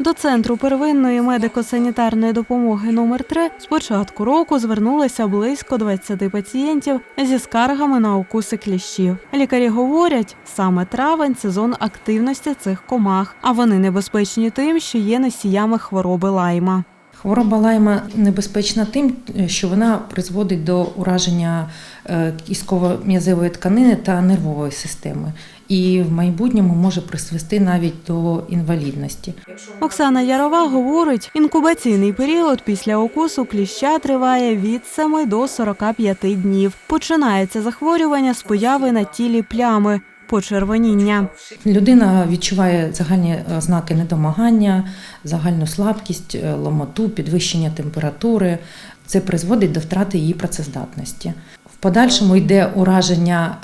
До центру первинної медико-санітарної допомоги номер 3 з початку року звернулися близько 20 пацієнтів зі скаргами на укуси кліщів. Лікарі говорять, саме травень сезон активності цих комах, а вони небезпечні тим, що є носіями хвороби лайма. Хвороба лайма небезпечна тим, що вона призводить до ураження е, кістково-м'язової тканини та нервової системи, і в майбутньому може призвести навіть до інвалідності. Оксана Ярова говорить, інкубаційний період після укусу кліща триває від 7 до 45 днів. Починається захворювання з появи на тілі плями, почервоніння. Людина відчуває загальні ознаки недомагання, загальну слабкість, е, ломоту, підвищення температури. Це призводить до втрати її працездатності. В подальшому йде ураження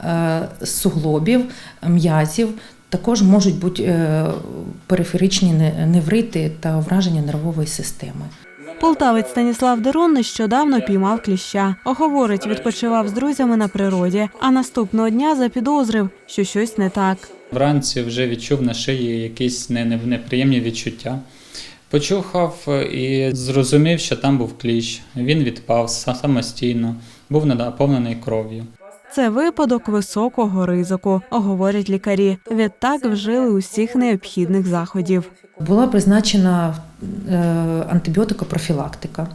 е, суглобів, м'язів. Також можуть бути е, периферичні не- неврити та враження нервової системи. Полтавець Станіслав Дерун нещодавно піймав кліща. Говорить, відпочивав з друзями на природі, а наступного дня запідозрив, що щось не так. Вранці вже відчув на шиї якісь не- не- неприємні відчуття. Почухав і зрозумів, що там був кліщ. Він відпав самостійно, був наповнений кров'ю. Це випадок високого ризику, говорять лікарі. Відтак вжили усіх необхідних заходів. Була призначена е, антибіотикопрофілактика,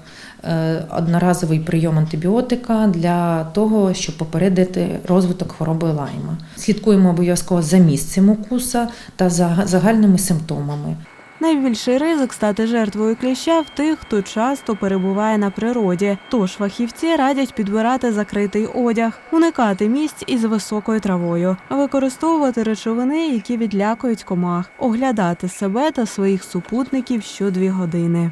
е, одноразовий прийом антибіотика для того, щоб попередити розвиток хвороби лайма. Слідкуємо обов'язково за місцем укуса та за загальними симптомами. Найбільший ризик стати жертвою кліща в тих, хто часто перебуває на природі. Тож фахівці радять підбирати закритий одяг, уникати місць із високою травою, використовувати речовини, які відлякують комах, оглядати себе та своїх супутників щодві години.